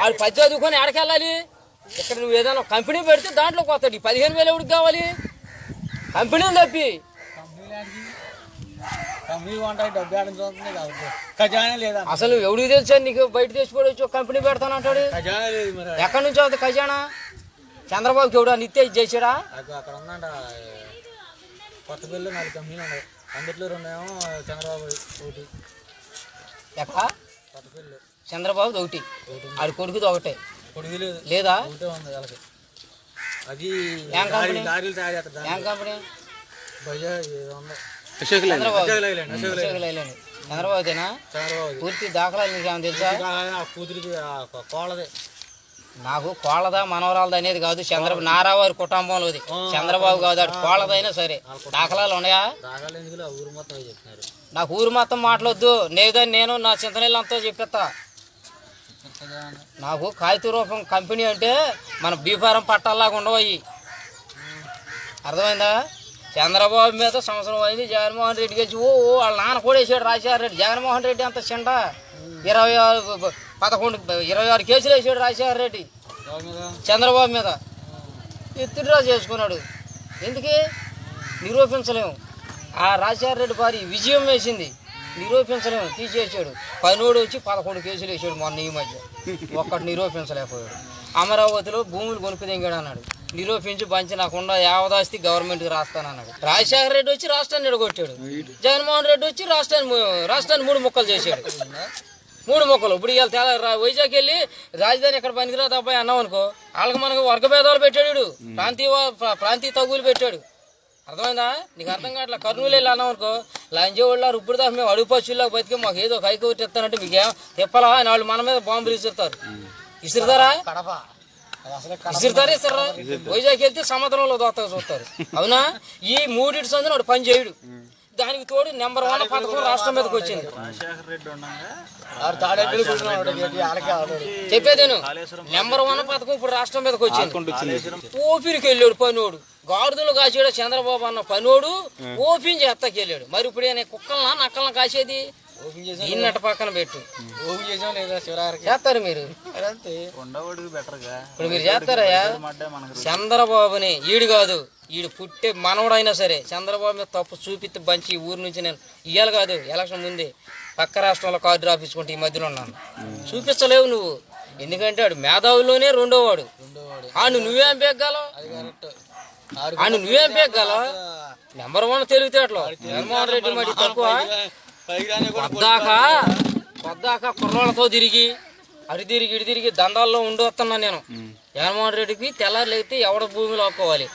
వాళ్ళు పది చదువుకొని ఎడకెళ్ళాలి ఇక్కడ నువ్వు ఏదైనా కంపెనీ పెడితే దాంట్లో కొత్తది. పదిహేను వేలు ఎవరికి కావాలి? తప్పి. కంపెనీ లేదా? అసలు ఎవడికి తెలుసా నీకు బయట తెచ్చిపోవచ్చు కంపెనీ లేదు మరి. ఎక్కడి నుంచి అవుతుంది ఖజానా? చంద్రబాబుకి ఎవడా నిత్య చేసాడా అక్కడ ఉందంట. కొత్త పిల్లలు నాలుగు కంపెనీలు ఉన్నాయి. అందుట్లో రెండేమో చంద్రబాబు ఒకటి. ఎక్కడ? చంద్రబాబు ఒకటి. ఆడి కొడుకుది ఒకటే. పొడిగి లేదు. లేదా? ఒకటే ఉంది వాళ్ళకి. అది ఏం కంపెనీ? దారి- దారిలు తయారు చేస్తారు ఏం కంపెనీ? బజాజ్ ఏదో ఉంది. చంద్రబాబు అశోక్ లైలాండ్, అశోక్ లైలాండ్. అశోక్ లైలాండ్. చంద్రబాబుదేనా? చంద్రబాబు పూర్తి దాఖలాలు నీకు ఏమైనా తెలుసా ఆ కూతురికి ఆ కోళ్ళదే. నాకు కోళ్ళదా మనవరాలదా అనేది కాదు. చంద్రబాబు నారావారి కుటుంబంలోది. చంద్రబాబు కాదు అటు కోళ్ళదైనా సరే. దాఖలాలు ఉన్నాయా? నాకు ఊరు మొత్తం మాట్లాడొద్దు. నేదని నేను నా చింతనీళ్ళంతా చెప్పేస్తా. నాకు కాగిత రూపం కంపెనీ అంటే మన బీఫారం పట్టాలాగా ఉండవయ్యి అర్థమైందా? చంద్రబాబు మీద సంవత్సరం అయింది జగన్మోహన్ రెడ్డి గెలిచి ఓ వాళ్ళ నాన్న కూడా వేసాడు రాజశేఖర రెడ్డి. జగన్మోహన్ రెడ్డి అంత చిండ. ఇరవై ఆరు పదకొండు ఇరవై ఆరు కేసులు వేసాడు రాజశేఖర రెడ్డి. చంద్రబాబు మీద. ఎత్తుడ్రా చేసుకున్నాడు. ఎందుకే? నిరూపించలేము. ఆ రాజశేఖర రెడ్డి భారీ విజయం వేసింది. నిరూపించలేము. తీసేసాడు. పనోడు వచ్చి పదకొండు కేసులు వేసాడు మొన్న ఈ మధ్య. ఒక్కటి నిరూపించలేకపోయాడు. అమరావతిలో భూములు కొనుక్కు దింగాడు అన్నాడు. నిరూపించి బంచి నాకుండా యావదాస్తి గవర్నమెంట్కి రాస్తానన్నాడు. రాజశేఖర రెడ్డి వచ్చి రాష్ట్రాన్ని ఎడగొట్టాడు జగన్మోహన్ రెడ్డి వచ్చి రాష్ట్రాన్ని రాష్ట్రాన్ని మూడు ముక్కలు చేశాడు. మూడు మొక్కలు. ఇప్పుడు ఇవాళ రా- వైజాగ్ వెళ్ళి రాజధాని ఎక్కడ పనికిరాదు అబ్బాయి అన్నాం అనుకో వాళ్ళకి మనకు వర్గ భేదాలు పెట్టాడు. ప్రాంతీయ ప్రా- ప్రాంతీయ తగులు పెట్టాడు. అర్థమైందా? నీకు అర్థం కావట్లే? కర్నూలు వెళ్ళి అన్నాం అనుకో లంజే వాళ్ళు ఇప్పుడు దాకా మేము అడుగు పశువుల్లో బతికి మాకు ఏదో ఒక హైకోర్టు ఇస్తానంటే మీకేం తిప్పలా? అని వాళ్ళు మన మీద బాంబులు ఇసురుతారు ఇసురుతారా ఇసురుతారా ఇస్తారా? వైజాగ్ వెళ్తే సముద్రంలో దోతగా చూస్తారు. అవునా? ఈ మూడిటి సందుని వాడు పని చేయడు. దానికి తోడు నెంబర్ వన్ పథకం రాష్ట్రం మీదకి వచ్చింది. చెప్పేదేను నెంబర్ వన్ పథకం ఇప్పుడు రాష్ట్రం మీదకి వచ్చింది. ఓపిరికి వెళ్ళాడు పనోడు గాడిదలు కాసాడు చంద్రబాబు అన్న పనోడు ఓపెన్ చేస్తాకి వెళ్ళాడు. మరి ఇప్పుడు ఈయన కుక్కలనా నక్కలనా కాసేది? ఈయనట పక్కన పెట్టు. ఓపెన్ చేసాం లేదా శివరారికి చేస్తారు మీరు. ఇప్పుడు మీరు చేస్తారయ్యా. చంద్రబాబుని ఈడు కాదు. ఈడు పుట్టే మనవడైనా సరే చంద్రబాబు మీద తప్పు చూపిస్తే బంచి ఊరు నుంచి నేను ఇయ్యాలి కాదు ఎలక్షన్ ముందే పక్క రాష్ట్రంలో కార్డు రాపించుకుంటే ఈ మధ్యలో ఉన్నాను. చూపించలేవు నువ్వు. ఎందుకంటే ఆడు మేధావుల్లోనే రెండోవాడు. రెండోవాడు ఆడు నువ్వేం కరెక్ట్ ఆడు నువ్వేం పెగ్గాలో నెంబర్ వన్ తెలివితేటలో. జగన్మోహన్ రెడ్డి మరి తక్కువ. పొద్దాక పొద్దాక కుర్రోళ్ళతో తిరిగి అడి తిరిగి ఇడి తిరిగి దండాల్లో ఉండి వస్తున్నా నేను. జగన్మోహన్ రెడ్డికి తెల్లారు లేకపోతే ఎవడ భూమిలో ఆపుకోవాలి?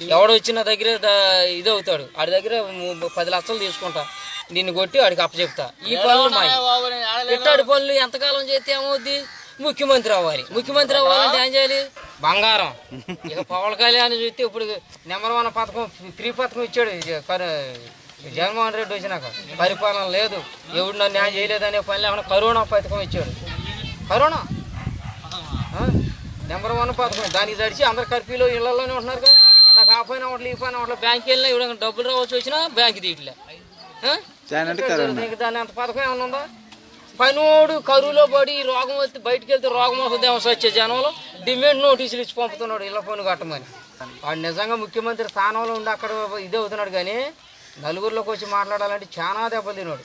ఎవడ వచ్చిన దగ్గర ఇది అవుతాడు. ఆడి దగ్గర ము- పది లక్షలు తీసుకుంటా. నిన్ను కొట్టి ఆడికి అప్పచెప్తా. ఈ పనులు ఇట్టాడి పనులు ఎంతకాలం చేస్తే ఏమవుద్ది? ముఖ్యమంత్రి అవ్వాలి. ముఖ్యమంత్రి అవ్వాలంటే ఏం చేయాలి? బంగారం. ఇక పవన్ కళ్యాణ్ చూస్తే ఇప్పుడు నెంబర్ వన్ పథకం ఫ్రీ పథకం ఇచ్చాడు. జగన్మోహన్ రెడ్డి వచ్చినాక. పరిపాలన లేదు. ఎవడు నన్ను న్యాయం చేయలేదనే పని లేకుండా కరోనా పథకం ఇచ్చాడు. కరోనా? నెంబర్ వన్ పథకం. దానికి తడిచి అందరు కర్ఫ్యూలో ఇళ్ళలోనే ఉంటున్నారు కదా ఆ పైన ఒకటి ఈ పైన ఒకటి బ్యాంక్కి వెళ్ళినా ఇవ్వడానికి డబ్బులు రావచ్చు వచ్చినా బ్యాంక్ తీయట్లే. దాని అంత పథకం ఏమైనా ఉందా? పనోడు కరువులో పడి రోగం వస్తే బయటికి వెళ్తే రోగం వస్తుంది ఏమో వచ్చే జనంలో. డిమాండ్ నోటీసులు ఇచ్చి పంపుతున్నాడు ఇళ్ళ పన్ను కట్టమని. వాడు నిజంగా ముఖ్యమంత్రి స్థానంలో ఉండి అక్కడ ఇది అవుతున్నాడు కానీ నలుగురిలోకి వచ్చి మాట్లాడాలంటే చాలా దెబ్బలు తిన్నాడు